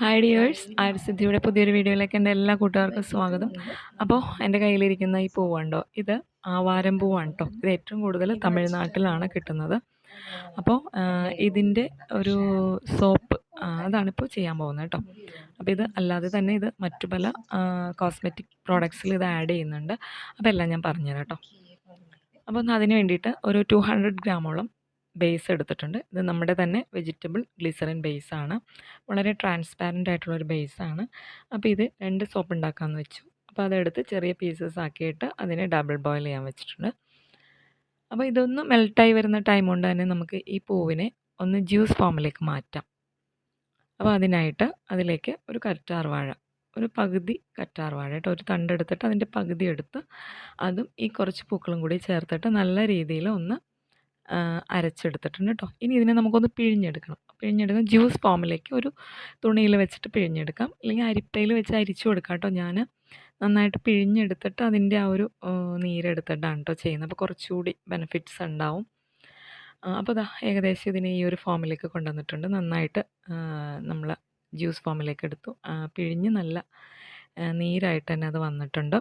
Hi dears ആര്യസിദ്ധിയുടെ പുതിയൊരു വീഡിയോയിലേക്ക് എന്റെ എല്ലാ കൂട്ടുകാർക്കും സ്വാഗതം. അപ്പോൾ എന്റെ കയ്യിലിരിക്കുന്ന ഈ പൂവുണ്ടോ ഇത് ആവാരം പൂവാണ് കേട്ടോ ഇത് ഏറ്റവും കൂടുതൽ തമിഴ്നാട്ടിലാണ് കിട്ടുന്നത്. അപ്പോൾ ഇതിന്റെ ഒരു സോപ്പ് അതാണിപ്പോൾ ചെയ്യാൻ പോകുന്നത് കേട്ടോ അപ്പോൾ ഇത് അല്ലാതെ തന്നെ ഇത് മറ്റു പല കോസ്മെറ്റിക് പ്രോഡക്ട്സിൽ ഇത് ആഡ് ചെയ്യുന്നുണ്ട്. അപ്പോൾ എല്ലാം ഞാൻ പറഞ്ഞുതരാം കേട്ടോ അപ്പോൾ അതിന് വേണ്ടിയിട്ട് ഒരു ടു ഹൺഡ്രഡ് ഗ്രാമോളം ബേസ് എടുത്തിട്ടുണ്ട്. ഇത് നമ്മുടെ തന്നെ വെജിറ്റബിൾ ഗ്ലിസറിൻ ബേസാണ് വളരെ ട്രാൻസ്പാരന്റ് ആയിട്ടുള്ളൊരു ബേസാണ് അപ്പോൾ ഇത് രണ്ട് സോപ്പ് ഉണ്ടാക്കാമെന്ന് വെച്ചു. അപ്പോൾ അതെടുത്ത് ചെറിയ പീസസ് ആക്കിയിട്ട് അതിനെ ഡബിൾ ബോയിൽ ചെയ്യാൻ വെച്ചിട്ടുണ്ട്. അപ്പോൾ ഇതൊന്ന് മെൽട്ടായി വരുന്ന ടൈം കൊണ്ട് തന്നെ നമുക്ക് ഈ പൂവിനെ ഒന്ന് ജ്യൂസ് ഫോമിലേക്ക് മാറ്റാം. അപ്പോൾ അതിനായിട്ട് അതിലേക്ക് ഒരു കറ്റാർ വാഴ ഒരു പകുതി കറ്റാർ വാഴ കേട്ടോ. ഒരു തണ്ടെടുത്തിട്ട് അതിന്റെ പകുതി എടുത്ത് അതും ഈ കുറച്ച് പൂക്കളും കൂടി ചേർത്തിട്ട് നല്ല രീതിയിൽ ഒന്ന് അരച്ചെടുത്തിട്ടുണ്ട് കേട്ടോ ഇനി ഇതിനെ നമുക്കൊന്ന് പിഴിഞ്ഞെടുക്കണം. പിഴിഞ്ഞെടുക്കാം ജ്യൂസ് ഫോമിലേക്ക് ഒരു തുണിയിൽ വെച്ചിട്ട് പിഴിഞ്ഞെടുക്കാം. അല്ലെങ്കിൽ അരിപ്പയിൽ വെച്ച് അരിച്ചു കൊടുക്കാം കേട്ടോ ഞാൻ നന്നായിട്ട് പിഴിഞ്ഞെടുത്തിട്ട് അതിന്റെ ആ ഒരു നീരെടുത്തിട്ടാണ് കേട്ടോ ചെയ്യുന്നത്. അപ്പോൾ കുറച്ചുകൂടി ബെനിഫിറ്റ്സ് ഉണ്ടാവും. അപ്പോൾ ഇതാ ഏകദേശം ഇതിനെ ഈ ഒരു ഫോമിലേക്ക് കൊണ്ടുവന്നിട്ടുണ്ട്. നന്നായിട്ട് നമ്മൾ ജ്യൂസ് ഫോമിലേക്ക് എടുത്തു. പിഴിഞ്ഞ് നല്ല നീരായിട്ട് തന്നെ അത് വന്നിട്ടുണ്ട്.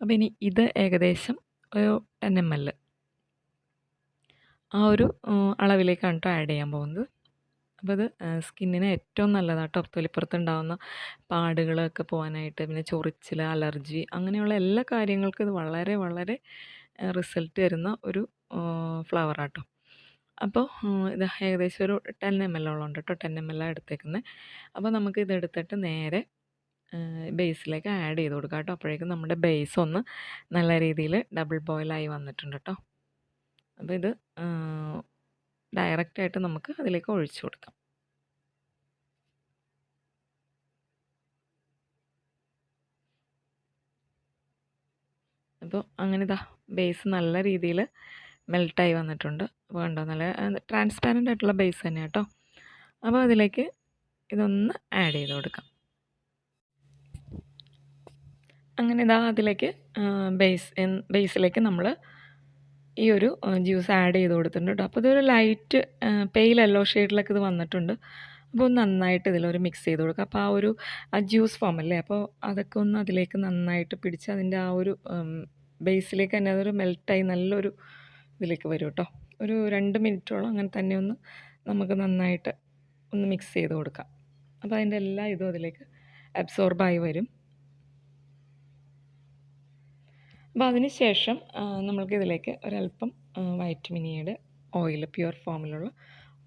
അപ്പോൾ ഇനി ഇത് ഏകദേശം ഒരു ടെൻ എം എൽ ആ ഒരു അളവിലേക്കാണ് കേട്ടോ ആഡ് ചെയ്യാൻ പോകുന്നത്. അപ്പോൾ ഇത് സ്കിന്നിന് ഏറ്റവും നല്ലതാണ് കേട്ടോ തൊലിപ്പുറത്തുണ്ടാകുന്ന പാടുകളൊക്കെ പോകാനായിട്ട് പിന്നെ ചൊറിച്ചിൽ അലർജി അങ്ങനെയുള്ള എല്ലാ കാര്യങ്ങൾക്കും ഇത് വളരെ വളരെ റിസൾട്ട് തരുന്ന ഒരു ഫ്ലവറാട്ടോ അപ്പോൾ ഇത് ഏകദേശം ഒരു ടെൻ എം എൽ ഉള്ളത് കേട്ടോ ടെൻ എം എൽ എടുത്തേക്കുന്നത് അപ്പോൾ നമുക്ക് ഇതെടുത്തിട്ട് നേരെ ബേസിലേക്ക് ആഡ് ചെയ്ത് കൊടുക്കാം കേട്ടോ അപ്പോഴേക്കും നമ്മുടെ ബേസ് ഒന്ന് നല്ല രീതിയിൽ ഡബിൾ ബോയിലായി വന്നിട്ടുണ്ട് കേട്ടോ അപ്പോൾ ഇത് ഡയറക്റ്റായിട്ട് നമുക്ക് അതിലേക്ക് ഒഴിച്ചു കൊടുക്കാം. അപ്പോൾ അങ്ങനെ ഇതാ ബേസ് നല്ല രീതിയിൽ മെൽട്ടായി വന്നിട്ടുണ്ട്. അപ്പോൾ കണ്ടോ നല്ല ട്രാൻസ്പാരന്റ് ആയിട്ടുള്ള ബേസ് തന്നെ കേട്ടോ. അപ്പോൾ അതിലേക്ക് ഇതൊന്ന് ആഡ് ചെയ്ത് കൊടുക്കാം. അങ്ങനെ ഇതാ അതിലേക്ക് ബേസ് ബേസിലേക്ക് നമ്മൾ ഈ ഒരു ജ്യൂസ് ആഡ് ചെയ്ത് കൊടുത്തിട്ടുണ്ട് കേട്ടോ അപ്പോൾ ഇതൊരു ലൈറ്റ് പെയിൽ യെല്ലോ ഷെയ്ഡിലൊക്കെ ഇത് വന്നിട്ടുണ്ട്. അപ്പോൾ ഒന്ന് നന്നായിട്ട് ഇതിലൊരു മിക്സ് ചെയ്ത് കൊടുക്കുക അപ്പോൾ ആ ഒരു ആ ജ്യൂസ് ഫോം അല്ലേ? അപ്പോൾ അതൊക്കെ ഒന്ന് അതിലേക്ക് നന്നായിട്ട് പിടിച്ച് അതിന്റെ ആ ഒരു ബേസിലേക്ക് തന്നെ അതൊരു മെൽട്ടായി നല്ലൊരു ഇതിലേക്ക് വരും കേട്ടോ ഒരു രണ്ട് മിനിറ്റോളം അങ്ങനെ തന്നെ ഒന്ന് നമുക്ക് നന്നായിട്ട് ഒന്ന് മിക്സ് ചെയ്ത് കൊടുക്കാം. അപ്പോൾ അതിന്റെ എല്ലാ ഇതും അതിലേക്ക് അബ്സോർബായി വരും. അപ്പോൾ അതിന് ശേഷം ഇതിലേക്ക് ഒരല്പം വൈറ്റമിനിയുടെ ഓയിൽ പ്യുവർ ഫോമിലുള്ള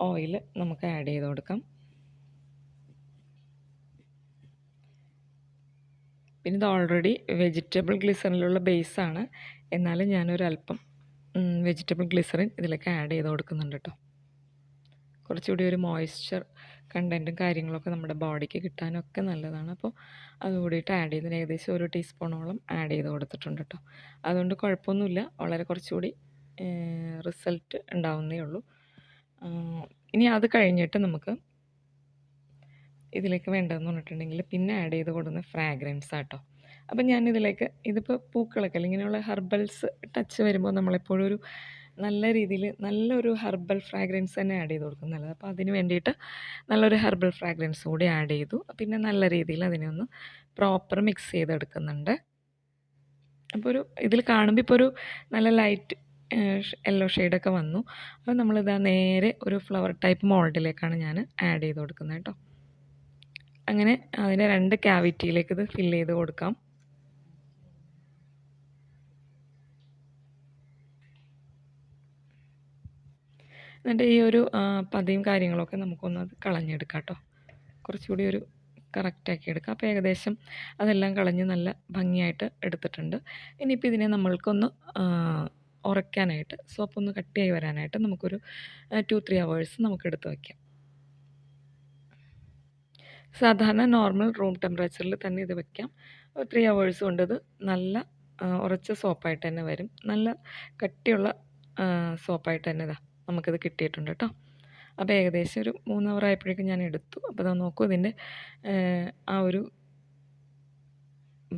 ഓയിൽ നമുക്ക് ആഡ് ചെയ്ത് കൊടുക്കാം. പിന്നെ ഇത് ഓൾറെഡി വെജിറ്റബിൾ ഗ്ലിസറിലുള്ള ബേസാണ്. എന്നാലും ഞാനൊരല്പം വെജിറ്റബിൾ ഗ്ലിസറിൻ ഇതിലേക്ക് ആഡ് ചെയ്ത് കൊടുക്കുന്നുണ്ട് കേട്ടോ. കുറച്ചുകൂടി ഒരു മോയ്സ്ചർ കണ്ടന്റും കാര്യങ്ങളൊക്കെ നമ്മുടെ ബോഡിക്ക് കിട്ടാനൊക്കെ നല്ലതാണ്. അപ്പോൾ അത് കൂടിയിട്ട് ആഡ് ചെയ്ത് ഏകദേശം ഒരു ടീസ്പൂണോളം ആഡ് ചെയ്ത് കൊടുത്തിട്ടുണ്ട് കേട്ടോ അതുകൊണ്ട് കുഴപ്പമൊന്നുമില്ല. വളരെ കുറച്ചുകൂടി റിസൾട്ട് ഉണ്ടാവുന്നേ ഉള്ളൂ. ഇനി അത് കഴിഞ്ഞിട്ട് നമുക്ക് ഇതിലേക്ക് വേണ്ടതെന്ന് പറഞ്ഞിട്ടുണ്ടെങ്കിൽ പിന്നെ ആഡ് ചെയ്ത് കൊടുക്കുന്ന ഫ്രാഗ്രൻസ് ആട്ടോ. അപ്പം ഞാനിതിലേക്ക് ഇതിപ്പോൾ പൂക്കളൊക്കെ അല്ലെങ്കിൽ ഇങ്ങനെയുള്ള ഹെർബൽസ് ടച്ച് വരുമ്പോൾ നമ്മളെപ്പോഴും ഒരു നല്ല രീതിയിൽ നല്ലൊരു ഹെർബൽ ഫ്രാഗ്രൻസ് തന്നെ ആഡ് ചെയ്ത് കൊടുക്കും. നല്ലത്. അപ്പോൾ അതിന് വേണ്ടിയിട്ട് നല്ലൊരു ഹെർബൽ ഫ്രാഗ്രൻസ് കൂടി ആഡ് ചെയ്തു. പിന്നെ നല്ല രീതിയിൽ അതിനെ ഒന്ന് പ്രോപ്പർ മിക്സ് ചെയ്തെടുക്കുന്നുണ്ട്. അപ്പോൾ ഒരു ഇതിൽ കാണുമ്പോൾ ഇപ്പോൾ ഒരു നല്ല ലൈറ്റ് യെല്ലോ ഷെയ്ഡൊക്കെ വന്നു. അപ്പോൾ നമ്മളിതാ നേരെ ഒരു ഫ്ലവർ ടൈപ്പ് മോൾഡിലേക്കാണ് ഞാൻ ആഡ് ചെയ്ത് കൊടുക്കുന്നത് കേട്ടോ. അങ്ങനെ അതിന്റെ രണ്ട് ക്യാവിറ്റിയിലേക്ക് ഇത് ഫില്ല് ചെയ്ത് കൊടുക്കാം. എന്നിട്ട് ഈ ഒരു പതിയും കാര്യങ്ങളൊക്കെ നമുക്കൊന്ന് കളഞ്ഞെടുക്കാം കേട്ടോ കുറച്ചുകൂടി ഒരു കറക്റ്റാക്കി എടുക്കാം. അപ്പോൾ ഏകദേശം അതെല്ലാം കളഞ്ഞ് നല്ല ഭംഗിയായിട്ട് എടുത്തിട്ടുണ്ട്. ഇനിയിപ്പോൾ ഇതിനെ നമ്മൾക്കൊന്ന് ഉറയ്ക്കാനായിട്ട് സോപ്പ് ഒന്ന് കട്ടിയായി വരാനായിട്ട് നമുക്കൊരു ടു ത്രീ അവേഴ്സ് നമുക്ക് എടുത്ത് വയ്ക്കാം സാധാരണ നോർമൽ റൂം ടെമ്പറേച്ചറിൽ തന്നെ ഇത് വെക്കാം. ത്രീ അവേഴ്സ് കൊണ്ട് ഇത് നല്ല ഉറച്ച സോപ്പായിട്ട് തന്നെ വരും. നല്ല കട്ടിയുള്ള സോപ്പായിട്ട് തന്നെ ഇതാ. നമുക്കിത് കിട്ടിയിട്ടുണ്ട് കേട്ടോ. അപ്പോൾ ഏകദേശം ഒരു മൂന്ന് അവർ ആയപ്പോഴേക്കും ഞാൻ എടുത്തു. അപ്പോൾ ഇതാ നോക്കൂ ഇതിന്റെ ആ ഒരു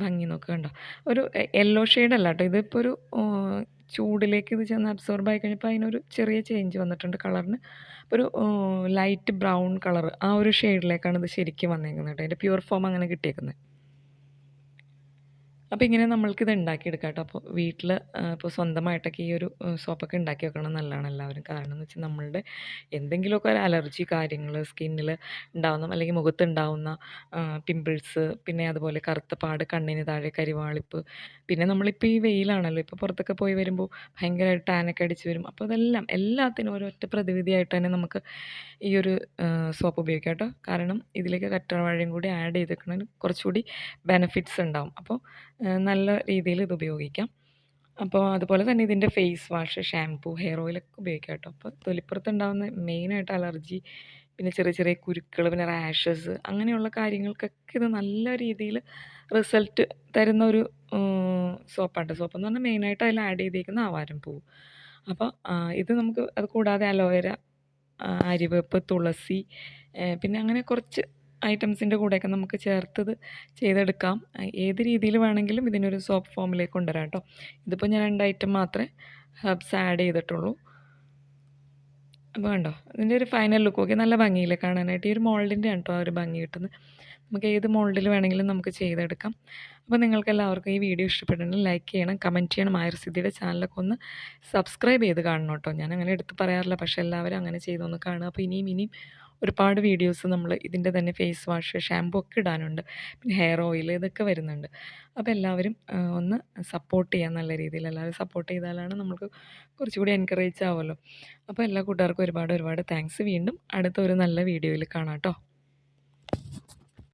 ഭംഗി നോക്കുക കണ്ടോ. ഒരു യെല്ലോ ഷെയ്ഡല്ല കേട്ടോ. ഇതിപ്പോൾ ഒരു ചൂടിലേക്ക് ഇത് ചെന്ന് അബ്സോർബ് ആയി കഴിഞ്ഞപ്പോൾ അതിനൊരു ചെറിയ ചേഞ്ച് വന്നിട്ടുണ്ട് കളറിന് ഒരു ലൈറ്റ് ബ്രൗൺ കളർ ആ ഒരു ഷെയ്ഡിലേക്കാണ് ഇത് ശരിക്കും വന്നേക്കുന്നത് കേട്ടോ. അതിന്റെ പ്യുവർ ഫോം അങ്ങനെ കിട്ടിയേക്കുന്നത്. അപ്പോൾ ഇങ്ങനെ നമ്മൾക്കിത് ഉണ്ടാക്കിയെടുക്കാം കേട്ടോ അപ്പോൾ വീട്ടിൽ ഇപ്പോൾ സ്വന്തമായിട്ടൊക്കെ ഈ ഒരു സോപ്പൊക്കെ ഉണ്ടാക്കി വെക്കണം നല്ലതാണ് എല്ലാവരും. കാരണം എന്ന് വെച്ചാൽ നമ്മളുടെ എന്തെങ്കിലുമൊക്കെ ഒരു അലർജി കാര്യങ്ങൾ സ്കിന്നിൽ ഉണ്ടാവുന്ന അല്ലെങ്കിൽ മുഖത്ത് ഉണ്ടാവുന്ന പിമ്പിൾസ് പിന്നെ അതുപോലെ കറുത്ത പാട് കണ്ണിന് താഴെ കരിവാളിപ്പ് പിന്നെ നമ്മളിപ്പോൾ ഈ വെയിലാണല്ലോ. ഇപ്പോൾ പുറത്തൊക്കെ പോയി വരുമ്പോൾ ഭയങ്കരമായിട്ട് ടാനൊക്കെ അടിച്ച് വരും. അപ്പോൾ അതെല്ലാം എല്ലാത്തിനും ഒരൊറ്റ പ്രതിവിധിയായിട്ട് തന്നെ നമുക്ക് ഈ ഒരു സോപ്പ് ഉപയോഗിക്കാം കേട്ടോ. കാരണം ഇതിലേക്ക് കറ്റാർവാഴയും കൂടി ആഡ് ചെയ്തേക്കണതിന് കുറച്ചുകൂടി ബെനിഫിറ്റ്സ് ഉണ്ടാവും. അപ്പോൾ നല്ല രീതിയിൽ ഇത് ഉപയോഗിക്കാം. അപ്പോൾ അതുപോലെ തന്നെ ഇതിന്റെ ഫേസ് വാഷ് ഷാംപൂ ഹെയർ ഓയിലൊക്കെ ഉപയോഗിക്കാം കേട്ടോ. അപ്പോൾ തൊലിപ്പുറത്ത് ഉണ്ടാകുന്ന മെയിനായിട്ട് അലർജി പിന്നെ ചെറിയ ചെറിയ കുരുക്കൾ പിന്നെ റാഷസ് അങ്ങനെയുള്ള കാര്യങ്ങൾക്കൊക്കെ ഇത് നല്ല രീതിയിൽ റിസൾട്ട് തരുന്ന ഒരു സോപ്പാണ് സോപ്പ് എന്ന് പറഞ്ഞാൽ മെയിനായിട്ട് അതിൽ ആഡ് ചെയ്തേക്കുന്ന ആവാരം പൂവ്. അപ്പോൾ ഇത് നമുക്ക് അത് കൂടാതെ അലോവേര അരിവേപ്പ് തുളസി പിന്നെ അങ്ങനെ കുറച്ച് ഐറ്റംസിന്റെ കൂടെയൊക്കെ നമുക്ക് ചേർത്തത് ചെയ്തെടുക്കാം. ഏത് രീതിയിൽ വേണമെങ്കിലും ഇതിനൊരു സോപ്പ് ഫോമിലേക്ക് കൊണ്ടുവരാം കേട്ടോ. ഇതിപ്പോൾ ഞാൻ രണ്ട് ഐറ്റം മാത്രമേ ഹെർബ്സ് ആഡ് ചെയ്തിട്ടുള്ളൂ. അപ്പോൾ കണ്ടോ ഇതിന്റെ ഒരു ഫൈനൽ ലുക്ക് ഓക്കെ നല്ല ഭംഗിയിലെ കാണാനായിട്ട്? ഈ ഒരു മോൾഡിന്റെ കേട്ടോ ആ ഒരു ഭംഗി കിട്ടുന്നത്. നമുക്ക് ഏത് മോൾഡിൽ വേണമെങ്കിലും നമുക്ക് ചെയ്തെടുക്കാം. അപ്പോൾ നിങ്ങൾക്ക് എല്ലാവർക്കും ഈ വീഡിയോ ഇഷ്ടപ്പെട്ടിട്ടുണ്ടെങ്കിൽ ലൈക്ക് ചെയ്യണം കമന്റ് ചെയ്യണം ആയുർസിദ്ധിയുടെ ചാനലൊക്കെ ഒന്ന് സബ്സ്ക്രൈബ് ചെയ്ത് കാണണം കേട്ടോ. ഞാൻ അങ്ങനെ എടുത്ത് പറയാറില്ല പക്ഷേ എല്ലാവരും അങ്ങനെ ചെയ്തൊന്ന് കാണുക. അപ്പോൾ ഇനിയും ഇനിയും ഒരുപാട് വീഡിയോസ് നമ്മൾ ഇതിന്റെ തന്നെ ഫേസ് വാഷ് ഷാമ്പൂ ഒക്കെ ഇടാനുണ്ട്. പിന്നെ ഹെയർ ഓയിൽ ഇതൊക്കെ വരുന്നുണ്ട്. അപ്പോൾ എല്ലാവരും ഒന്ന് സപ്പോർട്ട് ചെയ്യാൻ നല്ല രീതിയിൽ എല്ലാവരും സപ്പോർട്ട് ചെയ്താലാണ് നമുക്ക് കുറച്ചുകൂടി എൻകറേജ് ആവുമല്ലോ. അപ്പോൾ എല്ലാ കൂട്ടുകാർക്കും ഒരുപാട് ഒരുപാട് താങ്ക്സ്. വീണ്ടും അടുത്ത ഒരു നല്ല വീഡിയോയിൽ കാണാം കേട്ടോ.